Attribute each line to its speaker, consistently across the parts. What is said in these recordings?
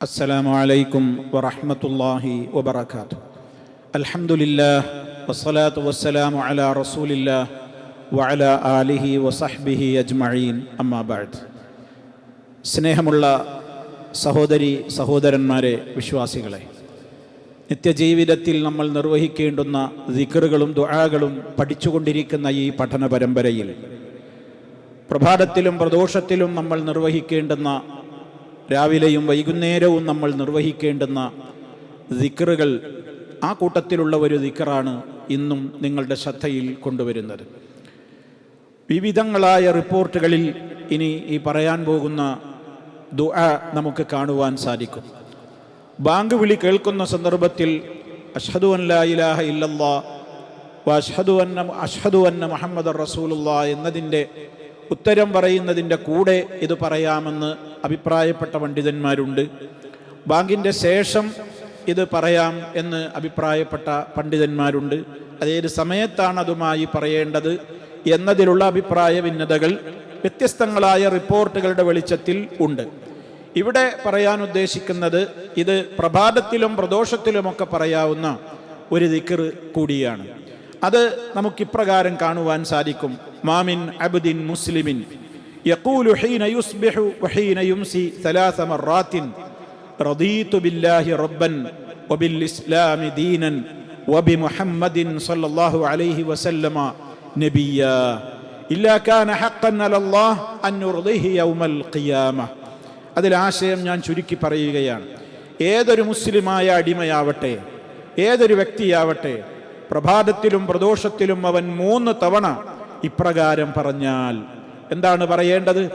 Speaker 1: السلام عليكم ورحمة الله وبركاته الحمد لله والصلاة والسلام على رسول الله وعلى آله وصحبه أجمعين أما بعد സ്നേഹമുള്ള സഹോദരി സഹോദരന്മാരെ വിശ്വാസികളെ നിത്യജീവിതത്തിൽ നമ്മൾ നിർവഹിക്കേണ്ടുന്ന ദിക്കറുകളും ദുആകളും പഠിച്ചുകൊണ്ടിരിക്കുന്ന ഈ പഠന പരമ്പരയിൽ പ്രഭാതത്തിലും പ്രദോഷത്തിലും നമ്മൾ നിർവഹിക്കേണ്ടുന്ന രാവിലെയും വൈകുന്നേരവും നമ്മൾ നിർവഹിക്കേണ്ടുന്ന ദിക്കറുകൾ ആ കൂട്ടത്തിലുള്ള ഒരു ദിക്കറാണ് ഇന്നും നിങ്ങളുടെ ശ്രദ്ധയിൽ കൊണ്ടുവരുന്നത്. വിവിധങ്ങളായ റിപ്പോർട്ടുകളിൽ ഇനി ഈ പറയാൻ പോകുന്ന ദുആ നമുക്ക് കാണുവാൻ സാധിക്കും. ബാങ്ക് വിളി കേൾക്കുന്ന സന്ദർഭത്തിൽ അഷ്ഹദു അൻ ലാ ഇലാഹ ഇല്ലല്ലാ അഷ്ഹദു അന്ന അഷ്ഹദു അന്ന മുഹമ്മദ് റസൂലുള്ള എന്നതിന്റെ ഉത്തരം പറയുന്നതിന്റെ കൂടെ ഇത് പറയാമെന്ന് അഭിപ്രായപ്പെട്ട പണ്ഡിതന്മാരുണ്ട്. ബാങ്കിന്റെ ശേഷം ഇത് പറയാം എന്ന് അഭിപ്രായപ്പെട്ട പണ്ഡിതന്മാരുണ്ട്. അതേത് സമയത്താണ് അതുമായി പറയേണ്ടത് എന്നതിലുള്ള അഭിപ്രായ ഭിന്നതകൾ വ്യത്യസ്തങ്ങളായ റിപ്പോർട്ടുകളുടെ വെളിച്ചത്തിൽ ഉണ്ട്. ഇവിടെ പറയാൻ ഉദ്ദേശിക്കുന്നത് ഇത് പ്രഭാതത്തിലും പ്രദോഷത്തിലുമൊക്കെ പറയാവുന്ന ഒരു ദിക്കർ കൂടിയാണ്. അത് നമുക്കിപ്രകാരം കാണുവാൻ സാധിക്കും. മാമിൻ അബ്ദിൻ മുസ്ലിമിൻ. يقول حين يصبح وحين يمسي ثلاث مرات رضيت بالله ربا وبالإسلام دينا وبمحمد صلى الله عليه وسلم نبيا إلا كان حقا على الله أن يرضيه يوم القيامة അതിൽ ആശയം ഞാൻ ചുരുക്കി പറയുകയാണ് ഏതൊരു മുസ്ലിമായ അടിമയാവട്ടെ ഏതൊരു വ്യക്തിയാവട്ടെ പ്രഭാതത്തിലും പ്രദോഷത്തിലും അവൻ മൂന്ന് തവണ ഇപ്രകാരം പറഞ്ഞാൽ എന്താണ് പറയേണ്ടത്?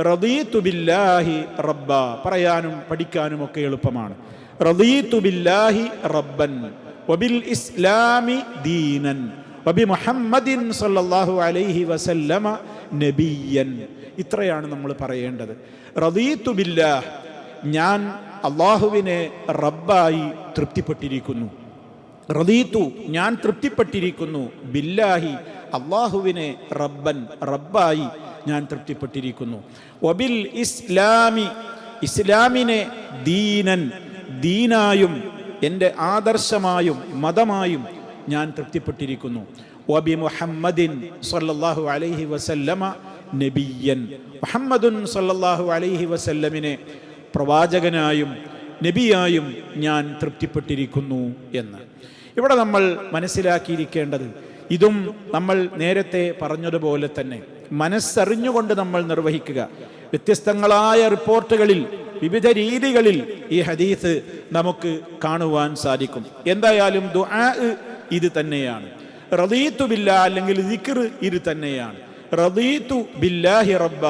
Speaker 1: റദീത്തുബില്ലാഹി റബ്ബ. പറയാനും പഠിക്കാനും ഒക്കെ എളുപ്പമാണ്. റദീത്തുബില്ലാഹി റബ്ബൻ വബിൽ ഇസ്ലാമി ദീനൻ വബി മുഹമ്മദിൻ സല്ലല്ലാഹു അലൈഹി വസല്ലമ നബിയൻ ഇത്രയാണ് നമ്മൾ പറയേണ്ടത്. റദീത്തുബില്ലാഹ് ഞാൻ അള്ളാഹുവിനെ റബ്ബായി തൃപ്തിപ്പെട്ടിരിക്കുന്നു. റദീത്തു ഞാൻ തൃപ്തിപ്പെട്ടിരിക്കുന്നു. ബില്ലാഹി അള്ളാഹുവിനെ റബ്ബൻ റബ്ബായി ഞാൻ തൃപ്തിപ്പെട്ടിരിക്കുന്നു. ഒബിൽ ഇസ്ലാമി ഇസ്ലാമിനെ ദീനൻ ദീനായും എന്റെ ആദർശമായും മതമായും ഞാൻ തൃപ്തിപ്പെട്ടിരിക്കുന്നു. വബി മുഹമ്മദിൻ സല്ലല്ലാഹു അലൈഹി വസല്ലമ നബിയൻ. മുഹമ്മദുൻ സല്ലല്ലാഹു അലൈഹി വസല്ലമിനെ പ്രവാചകനായും നബിയായും ഞാൻ തൃപ്തിപ്പെട്ടിരിക്കുന്നു എന്ന്. ഇവിടെ നമ്മൾ മനസ്സിലാക്കിയിരിക്കേണ്ടത് ഇതും നമ്മൾ നേരത്തെ പറഞ്ഞതുപോലെ തന്നെ മനസ്സറിഞ്ഞുകൊണ്ട് നമ്മൾ നിർവഹിക്കുക. വ്യത്യസ്തങ്ങളായ റിപ്പോർട്ടുകളിൽ വിവിധ രീതികളിൽ ഈ ഹദീസ് നമുക്ക് കാണുവാൻ സാധിക്കും. എന്തായാലും ദുആ ഇത് തന്നെയാണ്. റദീത്തു ബില്ല അല്ലെങ്കിൽ ദിക്ർ ഇത് തന്നെയാണ്. റദീത്തു ബില്ലാഹി റബ്ബ.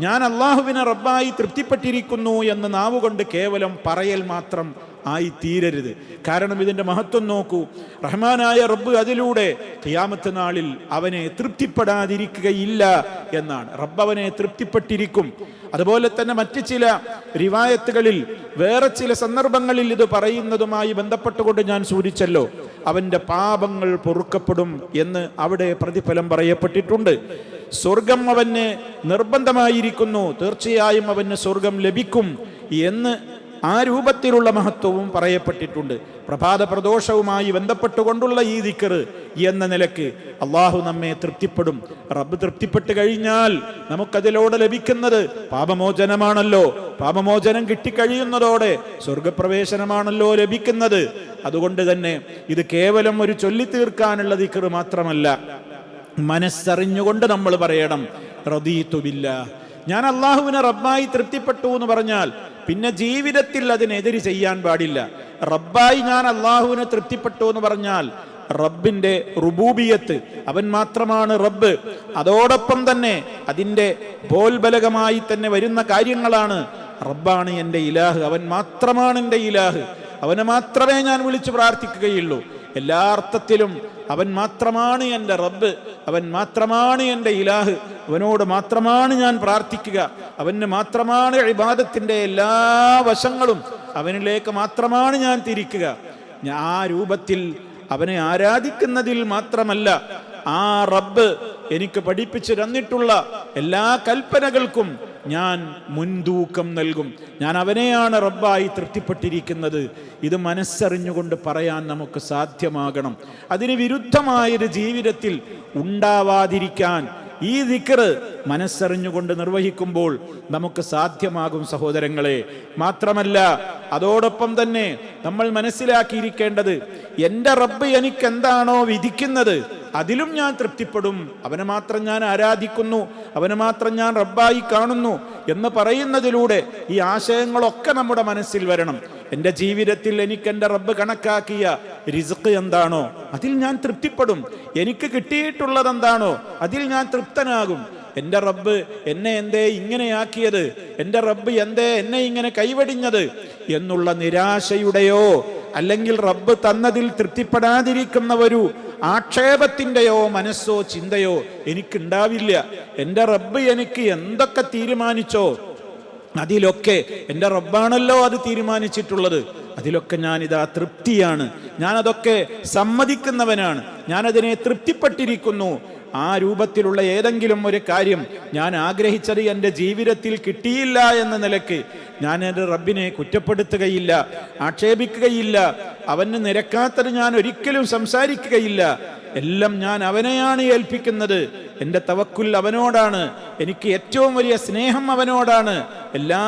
Speaker 1: ഞാൻ അള്ളാഹുവിനെ റബ്ബായി തൃപ്തിപ്പെട്ടിരിക്കുന്നു എന്ന് നാവുകൊണ്ട് കേവലം പറയൽ മാത്രം ആയി തീരരുത് കാരണം ഇതിന്റെ മഹത്വം നോക്കൂ. റഹ്മാനായ റബ്ബ് അതിലൂടെ ഖിയാമത്ത് നാളിൽ അവനെ തൃപ്തിപ്പെടാതിരിക്കുകയില്ല എന്നാണ്. റബ്ബ് അവനെ തൃപ്തിപ്പെട്ടിരിക്കും. അതുപോലെ തന്നെ മറ്റ് ചില റിവായത്തുകളിൽ വേറെ ചില സന്ദർഭങ്ങളിൽ ഇത് പറയുന്നതുമായി ബന്ധപ്പെട്ടുകൊണ്ട് ഞാൻ സൂചിച്ചല്ലോ. അവന്റെ പാപങ്ങൾ പൊറുക്കപ്പെടും എന്ന് അവിടെ പ്രതിഫലം പറയപ്പെട്ടിട്ടുണ്ട്. സ്വർഗം അവന് നിർബന്ധമായിരിക്കുന്നു. തീർച്ചയായും അവന് സ്വർഗം ലഭിക്കും എന്ന് ആ രൂപത്തിലുള്ള മഹത്വവും പറയപ്പെട്ടിട്ടുണ്ട്. പ്രഭാത പ്രദോഷവുമായി ബന്ധപ്പെട്ടുകൊണ്ടുള്ള ഈ ദിക്കറ് എന്ന നിലയ്ക്ക് അള്ളാഹു നമ്മെ തൃപ്തിപ്പെടും. റബ്ബ് തൃപ്തിപ്പെട്ട് കഴിഞ്ഞാൽ നമുക്കതിലൂടെ ലഭിക്കുന്നത് പാപമോചനമാണല്ലോ. പാപമോചനം കിട്ടിക്കഴിയുന്നതോടെ സ്വർഗപ്രവേശനമാണല്ലോ ലഭിക്കുന്നത്. അതുകൊണ്ട് തന്നെ ഇത് കേവലം ഒരു ചൊല്ലി തീർക്കാനുള്ള ദിക്കറ് മാത്രമല്ല. മനസ്സറിഞ്ഞുകൊണ്ട് നമ്മൾ പറയണം റദീത്തുബില്ല ഞാൻ അള്ളാഹുവിനെ റബ്ബായി തൃപ്തിപ്പെട്ടു എന്ന് പറഞ്ഞാൽ പിന്നെ ജീവിതത്തിൽ അതിനെതിര് ചെയ്യാൻ പാടില്ല. റബ്ബായി ഞാൻ അള്ളാഹുവിനെ തൃപ്തിപ്പെട്ടു എന്ന് പറഞ്ഞാൽ റബ്ബിന്റെ റുബൂബിയത്ത് അവൻ മാത്രമാണ് റബ്ബ്. അതോടൊപ്പം തന്നെ അതിന്റെ ബോൽബലകമായി തന്നെ വരുന്ന കാര്യങ്ങളാണ്. റബ്ബാണ് എന്റെ ഇലാഹ് അവൻ മാത്രമാണ് എന്റെ ഇലാഹ്. അവനെ മാത്രമേ ഞാൻ വിളിച്ചു പ്രാർത്ഥിക്കുകയുള്ളൂ. എല്ലാ അർത്ഥത്തിലും അവൻ മാത്രമാണ് എന്റെ റബ്ബ് അവൻ മാത്രമാണ് എന്റെ ഇലാഹ് അവനോട് മാത്രമാണ് ഞാൻ പ്രാർത്ഥിക്കുക അവന് മാത്രമാണ് ഇബാദത്തിന്റെ എല്ലാ വശങ്ങളും അവനിലേക്ക് മാത്രമാണ് ഞാൻ തിരിക്കുക. ആ രൂപത്തിൽ അവനെ ആരാധിക്കുന്നതിൽ മാത്രമല്ല ആ റബ്ബ് എനിക്ക് പഠിപ്പിച്ചു തന്നിട്ടുള്ള എല്ലാ കൽപ്പനകൾക്കും ഞാൻ മുൻതൂക്കം നൽകും. ഞാൻ അവനെയാണ് റബ്ബായി തൃപ്തിപ്പെട്ടിരിക്കുന്നത്. ഇത് മനസ്സറിഞ്ഞുകൊണ്ട് പറയാൻ നമുക്ക് സാധ്യമാകണം. അതിന് വിരുദ്ധമായൊരു ജീവിതത്തിൽ ഉണ്ടാവാതിരിക്കാൻ ഈ ദിക്കറ് മനസ്സറിഞ്ഞുകൊണ്ട് നിർവഹിക്കുമ്പോൾ നമുക്ക് സാധ്യമാകും സഹോദരങ്ങളെ. മാത്രമല്ല അതോടൊപ്പം തന്നെ നമ്മൾ മനസ്സിലാക്കിയിരിക്കേണ്ടത് എന്റെ റബ്ബ് എനിക്ക് എന്താണോ വിധിക്കുന്നത് അതിലും ഞാൻ തൃപ്തിപ്പെടും. അവനെ മാത്രം ഞാൻ ആരാധിക്കുന്നു. അവനെ മാത്രം ഞാൻ റബ്ബായി കാണുന്നു എന്ന് പറയുന്നതിലൂടെ ഈ ആശയങ്ങളൊക്കെ നമ്മുടെ മനസ്സിൽ വരണം. എന്റെ ജീവിതത്തിൽ എനിക്ക് എന്റെ റബ്ബ് കണക്കാക്കിയ റിസ്ക് എന്താണോ അതിൽ ഞാൻ തൃപ്തിപ്പെടും. എനിക്ക് കിട്ടിയിട്ടുള്ളത് എന്താണോ അതിൽ ഞാൻ തൃപ്തനാകും. എന്റെ റബ്ബ് എന്നെ എന്തേ ഇങ്ങനെയാക്കിയത്? എന്റെ റബ്ബ് എന്തേ എന്നെ ഇങ്ങനെ കൈവടിഞ്ഞത്? എന്നുള്ള നിരാശയുടെയോ അല്ലെങ്കിൽ റബ്ബ് തന്നതിൽ തൃപ്തിപ്പെടാതിരിക്കുന്ന ഒരു ആക്ഷേപത്തിന്റെയോ മനസ്സോ ചിന്തയോ എനിക്കുണ്ടാവില്ല. എന്റെ റബ്ബ് എനിക്ക് എന്തൊക്കെ തീരുമാനിച്ചോ അതിലൊക്കെ എന്റെ റബ്ബാണല്ലോ അത് തീരുമാനിച്ചിട്ടുള്ളത്. അതിലൊക്കെ ഞാനിതാ തൃപ്തിയാണ്. ഞാനതൊക്കെ സമ്മതിക്കുന്നവനാണ്. ഞാനതിനെ തൃപ്തിപ്പെട്ടിരിക്കുന്നു. ആ രൂപത്തിലുള്ള ഏതെങ്കിലും ഒരു കാര്യം ഞാൻ ആഗ്രഹിച്ചത് എന്റെ ജീവിതത്തിൽ കിട്ടിയില്ല എന്ന നിലയ്ക്ക് ഞാൻ എന്റെ റബ്ബിനെ കുറ്റപ്പെടുത്തുകയില്ല ആക്ഷേപിക്കുകയില്ല അവന് നിരക്കാത്തത് ഞാൻ ഒരിക്കലും സംസാരിക്കുകയില്ല. എല്ലാം ഞാൻ അവനെയാണ് ഏൽപ്പിക്കുന്നത്. എന്റെ തവക്കുൽ അവനോടാണ്. എനിക്ക് ഏറ്റവും വലിയ സ്നേഹം അവനോടാണ്. എല്ലാ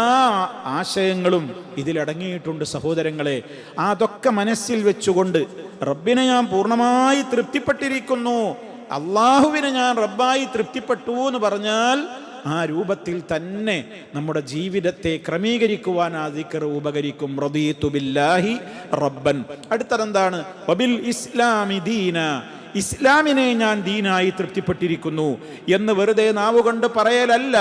Speaker 1: ആശയങ്ങളും ഇതിലടങ്ങിയിട്ടുണ്ട് സഹോദരങ്ങളെ. അതൊക്കെ മനസ്സിൽ വെച്ചുകൊണ്ട് റബ്ബിനെ ഞാൻ പൂർണമായി തൃപ്തിപ്പെട്ടിരിക്കുന്നു. അള്ളാഹുവിനെ ഞാൻ റബ്ബായി തൃപ്തിപ്പെട്ടു എന്ന് പറഞ്ഞാൽ ആ രൂപത്തിൽ തന്നെ നമ്മുടെ ജീവിതത്തെ ക്രമീകരിക്കുവാൻ ആ ദിക്കർ ഉപകരിക്കും. റബീത്തുബില്ലാഹി ബില്ലാഹി റബ്ബൻ. അടുത്തതെന്താണ്? വബിൽ ഇസ്ലാമി ദീന. ഇസ്ലാമിനെ ഞാൻ ദീനായി തൃപ്തിപ്പെട്ടിരിക്കുന്നു എന്ന് വെറുതെ നാവുകൊണ്ട് പറയലല്ല.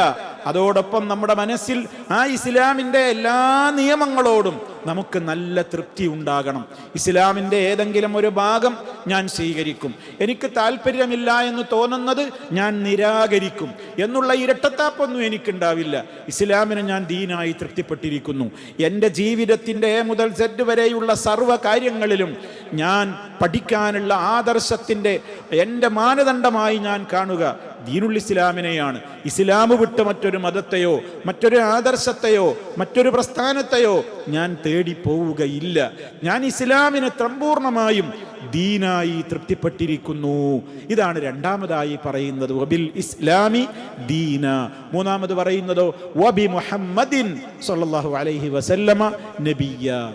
Speaker 1: അതോടൊപ്പം നമ്മുടെ മനസ്സിൽ ആ ഇസ്ലാമിന്റെ എല്ലാ നിയമങ്ങളോടും നമുക്ക് നല്ല തൃപ്തി ഉണ്ടാകണം. ഇസ്ലാമിന്റെ ഏതെങ്കിലും ഒരു ഭാഗം ഞാൻ സ്വീകരിക്കും. എനിക്ക് താല്പര്യമില്ല എന്ന് തോന്നുന്നത് ഞാൻ നിരാകരിക്കും എന്നുള്ള ഇരട്ടത്താപ്പൊന്നും എനിക്കുണ്ടാവില്ല. ഇസ്ലാമിനെ ഞാൻ ദീനായി തൃപ്തിപ്പെട്ടിരിക്കുന്നു. എന്റെ ജീവിതത്തിന്റെ എ മുതൽ സെറ്റ് വരെയുള്ള സർവ കാര്യങ്ങളിലും ഞാൻ പഠിക്കാനുള്ള ആദർശത്തിന്റെ എന്റെ മാനദണ്ഡമായി ഞാൻ കാണുക ദീനുൽ ഇസ്ലാമിനെയാണ്. ഇസ്ലാം വിട്ട് മറ്റൊരു മതത്തെയോ മറ്റൊരു ആദർശത്തെയോ മറ്റൊരു പ്രസ്ഥാനത്തെയോ ഞാൻ തേടി പോവുകയില്ല. ഞാൻ ഇസ്ലാമിനെ സമ്പൂർണമായും ദീനായി തൃപ്തിപ്പെട്ടിരിക്കുന്നു. ഇതാണ് രണ്ടാമതായി പറയുന്നത്. വബിൽ ഇസ്ലാമി ദീന. മൂന്നാമത് പറയുന്നത് വബി മുഹമ്മദിൻ സല്ലല്ലാഹു അലൈഹി വസല്ലമ നബിയ.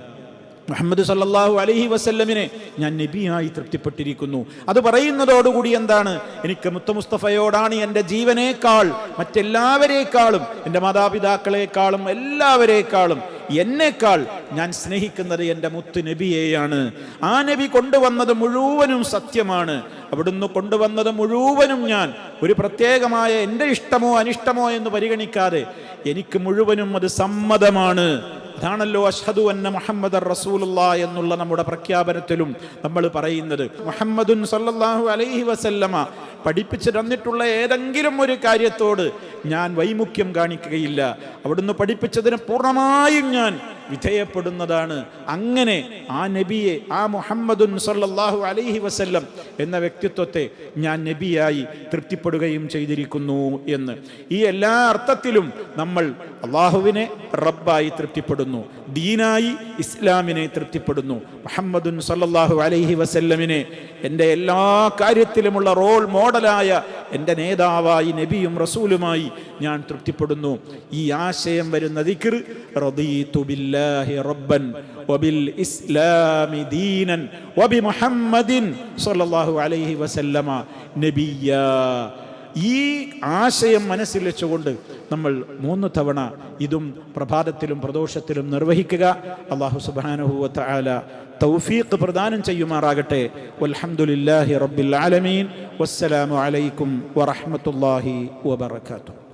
Speaker 1: മുഹമ്മദ് സല്ലല്ലാഹു അലൈഹി വസല്ലമിനെ ഞാൻ നബിയായി തൃപ്തിപ്പെട്ടിരിക്കുന്നു. അത് പറയുന്നതോടുകൂടി എന്താണ്? എനിക്ക് മുത്ത മുസ്തഫയോടാണ് എന്റെ ജീവനേക്കാൾ മറ്റെല്ലാവരേക്കാളും എന്റെ മാതാപിതാക്കളെക്കാളും എല്ലാവരേക്കാളും എന്നേക്കാൾ ഞാൻ സ്നേഹിക്കുന്നത് എന്റെ മുത്ത് നബിയെയാണ്. ആ നബി കൊണ്ടുവന്നത് മുഴുവനും സത്യമാണ്. അവിടുന്ന് കൊണ്ടുവന്നത് മുഴുവനും ഞാൻ. ഒരു പ്രത്യേകമായ എന്റെ ഇഷ്ടമോ അനിഷ്ടമോ എന്ന് പരിഗണിക്കാതെ എനിക്ക് മുഴുവനും അത് സമ്മതമാണ്. അതാണല്ലോ അഷ്ഹദു അന്ന മുഹമ്മദ് റസൂലുള്ള എന്നുള്ള നമ്മുടെ പ്രഖ്യാപനത്തിലും നമ്മൾ പറയുന്നത്. മുഹമ്മദുൻ സല്ലാഹു അലൈഹി വസല്ലമ പഠിപ്പിച്ചു തന്നിട്ടുള്ള ഏതെങ്കിലും ഒരു കാര്യത്തോട് ഞാൻ വൈമുഖ്യം കാണിക്കുകയില്ല. അവിടുന്ന് പഠിപ്പിച്ചതിന് പൂർണമായും ഞാൻ വിധേയപ്പെടുന്നതാണ്. അങ്ങനെ ആ നബിയെ ആ മുഹമ്മദുൻ സല്ലാഹു അലൈഹി വസല്ലം എന്ന വ്യക്തിത്വത്തെ ഞാൻ നബിയായി തൃപ്തിപ്പെടുകയും ചെയ്തിരിക്കുന്നു എന്ന്. ഈ എല്ലാ അർത്ഥത്തിലും നമ്മൾ അള്ളാഹുവിനെ റബ്ബായി തൃപ്തിപ്പെടുന്നു. ദീനായി ഇസ്ലാമിനെ തൃപ്തിപ്പെടുന്നു. മുഹമ്മദുൻ സല്ലാഹു അലൈഹി വസല്ലമിനെ എന്റെ എല്ലാ കാര്യത്തിലുമുള്ള റോൾ മോഡലായ എന്റെ നേതാവായി നബിയും റസൂലുമായി ഞാൻ തൃപ്തിപ്പെടുന്നു. ഈ ആശയം വരുന്ന ദിക്ർ റദീതു ബില്ലാഹി റബ്ബൻ വബിൽ ഇസ്ലാമി ദീനൻ വബി മുഹമ്മദിൻ സല്ലല്ലാഹു അലൈഹി വസല്ലമ. നബിയ്യ ഈ ആശയം മനസ്സിൽ വെച്ചുകൊണ്ട് നമ്മൾ മൂന്ന് തവണ ഇതും പ്രഭാതത്തിലും പ്രദോഷത്തിലും നിർവഹിക്കുക. അള്ളാഹു സുബാനുഹുവത്ത ആല തൗഫീഖ് പ്രദാനം ചെയ്യുമാറാകട്ടെ. അലഹമുല്ലാഹി റബ്ബിൽ ആലമീൻ. വസ്സലാമു അലൈക്കും വറഹ്മത്തുള്ളാഹി വബറകാതുഹു.